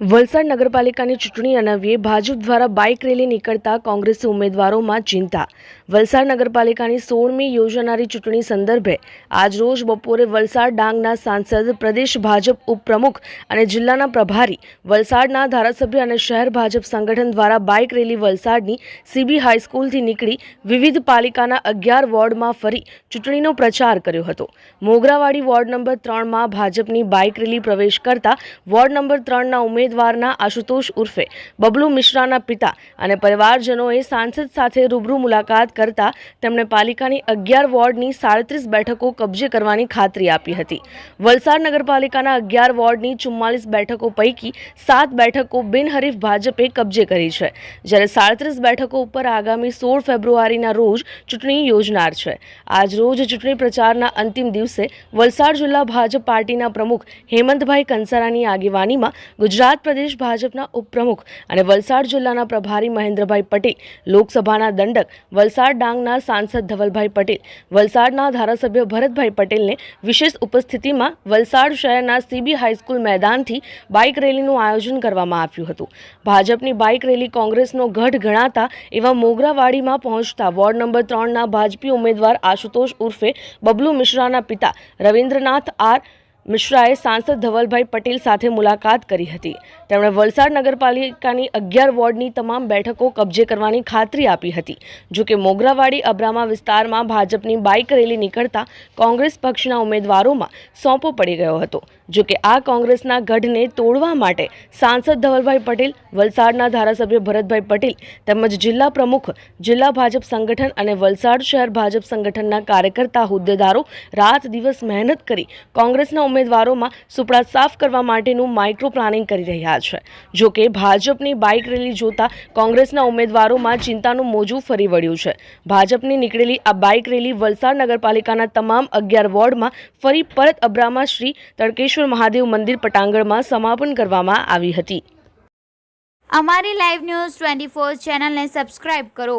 વલસાડ નગરપાલિકાની ચૂંટણી અનવ્યે ભાજપ દ્વારા બાઇક રેલી નીકળતા કોંગ્રેસી ઉમેદવારોમાં ચિંતા. વલસાડ નગરપાલિકાની સોળમી યોજાનારી ચૂંટણી સંદર્ભે આજરોજ બપોરે વલસાડ ડાંગના સાંસદ પ્રદેશ ભાજપ ઉપપ્રમુખ અને જિલ્લાના પ્રભારી, વલસાડના ધારાસભ્ય અને શહેર ભાજપ સંગઠન દ્વારા બાઇક રેલી વલસાડની સીબી હાઈસ્કૂલથી નીકળી વિવિધ પાલિકાના અગિયાર વોર્ડમાં ફરી ચૂંટણીનો પ્રચાર કર્યો હતો. મોગરાવાડી વોર્ડ નંબર ત્રણમાં ભાજપની બાઇક રેલી પ્રવેશ કરતા વોર્ડ નંબર ત્રણના ઉમેદવારના આશુતોષ ઉર્ફે બબલુ મિશ્રાના પિતા અને પરિવારજનોએ સાંસદ સાથે રૂબરૂ મુલાકાત કરતા તેમણે પાલિકાની અગિયાર વોર્ડની સાડત્રીસ બેઠકો કબજે કરવાની ખાતરી આપી હતી. વલસાડ નગરપાલિકાના અગિયાર વોર્ડની ચુમ્માલીસ બેઠકો પૈકી સાત બેઠકો બિનહરીફ ભાજપે કબજે કરી છે. જ્યારે સાડત્રીસ બેઠકો ઉપર આગામી સોળ ફેબ્રુઆરીના રોજ ચૂંટણી યોજનાર છે. આજ રોજ ચૂંટણી પ્રચારના અંતિમ દિવસે વલસાડ જિલ્લા ભાજપ પાર્ટીના પ્રમુખ હેમંતભાઈ કંસારાની આગેવાનીમાં ગુજરાત પ્રદેશ ભાજપના ઉપપ્રમુખ અને વલસાડ જિલ્લાના પ્રભારી મહેન્દ્રભાઈ પટેલ, લોકસભાના દંડક વલસાડ ડાંગના સાંસદ ધવલભાઈ પટેલ, વલસાડના ધારાસભ્ય ભરતભાઈ પટેલને વિશેષ ઉપસ્થિતિમાં વલસાડ શહેરના સીબી હાઈસ્કૂલ મેદાનથી બાઇક રેલીનું આયોજન કરવામાં આવ્યું હતું. ભાજપની બાઇક રેલી કોંગ્રેસનો ગઢ ગણાતા એવા મોગરાવાડીમાં પહોંચતા વોર્ડ નંબર ત્રણના ભાજપી ઉમેદવાર આશુતોષ ઉર્ફે બબલુ મિશ્રાના પિતા રવિન્દ્રનાથ આર મિશ્રાએ સાંસદ ધવલભાઈ પટેલ સાથે મુલાકાત કરી હતી. તેમણે વલસાડ નગરપાલિકાની અગિયાર વોર્ડની તમામ બેઠકો કબજે કરવાની ખાતરી આપી હતી. જોકે મોગરાવાડી અબ્રામા વિસ્તારમાં ભાજપની બાઇક રેલી નીકળતા કોંગ્રેસ પક્ષના ઉમેદવારોમાં સોંપો પડી ગયો હતો. જો કે આ કોંગ્રેસના ગઢને તોડવા માટે સાંસદ ધવલભાઈ પટેલ, વલસાડના ધારાસભ્ય ભરતભાઈ પટેલ તેમજ જિલ્લા પ્રમુખ, જિલ્લા ભાજપ સંગઠન અને વલસાડ શહેર ભાજપ સંગઠનના કાર્યકર્તા, હોદ્દેદારો રાત દિવસ મહેનત કરી કોંગ્રેસના ઉમેદવારોમાં સુપડા સાફ કરવા માટેનું માઇક્રો પ્લાનિંગ કરી રહ્યા છે. જો કે ભાજપની બાઇક રેલી જોતા કોંગ્રેસના ઉમેદવારોમાં ચિંતાનું મોજું ફરી વળ્યું છે. ભાજપની નીકળેલી આ બાઇક રેલી વલસાડ નગરપાલિકાના તમામ અગિયાર વોર્ડમાં ફરી પરત અબ્રામા શ્રી તડકેશ્વર મહાદેવ મંદિર પટાંગણમાં સમાપન કરવામાં આવી હતી. અમારી લાઈવ ન્યૂઝ ટ્વેન્ટી ફોર ચેનલને સબસ્ક્રાઇબ કરો.